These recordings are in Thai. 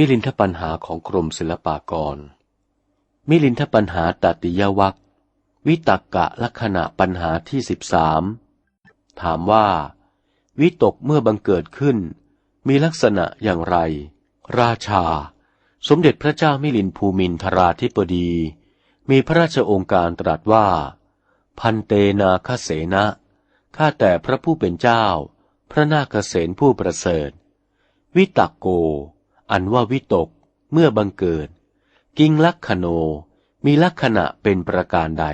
มิลินทปัญหาของกรมศิลปากร มิลินทปัญหาตติยวัควิตกกะลักษณะปัญหาที่สิบสามถามว่า วิตกเมื่อบังเกิดขึ้น มีลักษณะอย่างไร ราชา สมเด็จพระเจ้ามิลินภูมินทราธิปดี มีพระราชองค์การตรัสว่า พันเตนาคเสนะข้าแต่พระผู้เป็นเจ้า พระนาคเษนผู้ประเสริฐ วิตักโก อันว่าวิตก เมื่อบังเกิด กิงลักขโน มีลักษณะเป็นประการใด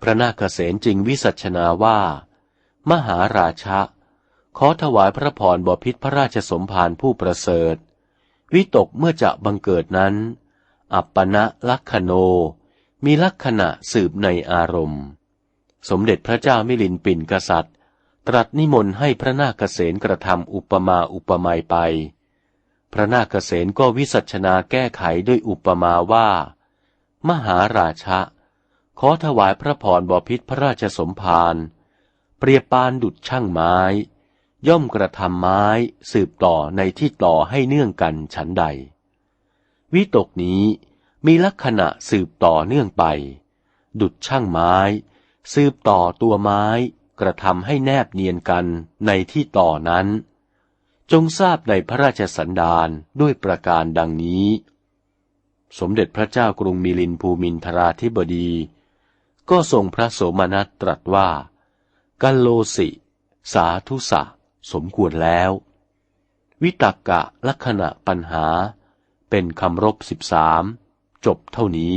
พระนาคเษนจึงวิสัชนาว่า มหาราชะ ขอถวายพระพรบพิษพระราชสมภารผู้ประเสริฐ วิตกเมื่อจะบังเกิดนั้น อัปปณะลักขโน มีลักษณะสืบในอารมณ์ สมเด็จพระเจ้ามิลินปินกษัตริย์ ตรัสนิมนต์ให้พระนาคเษนกระทำอุปมาอุปไมยไป พระนาคเษนก็วิสัชนาแก้ไขด้วยอุปมาว่า มหาราชะ ขอถวายพระพรบพิษพระราชสมภารเปรียบปานดุดช่างไม้ ย่อมกระทำไม้สืบต่อในที่ต่อให้เนื่องกันฉันใด วิตกนี้มีลักษณะสืบต่อเนื่องไป ดุดช่างไม้ สืบต่อตัวไม้กระทำให้แนบเนียนกันในที่ต่อนั้น จงทราบในพระราชสันดานด้วยประการดังนี้ สมเด็จพระเจ้ากรุงมิลินภูมินทราธิบดี ก็ทรงพระโสมนัสตรัสว่า กัลโลสิ สาธุสะ สมควรแล้ว วิตักกะลักษณะปัญหาเป็นคำรบสิบสามจบเท่านี้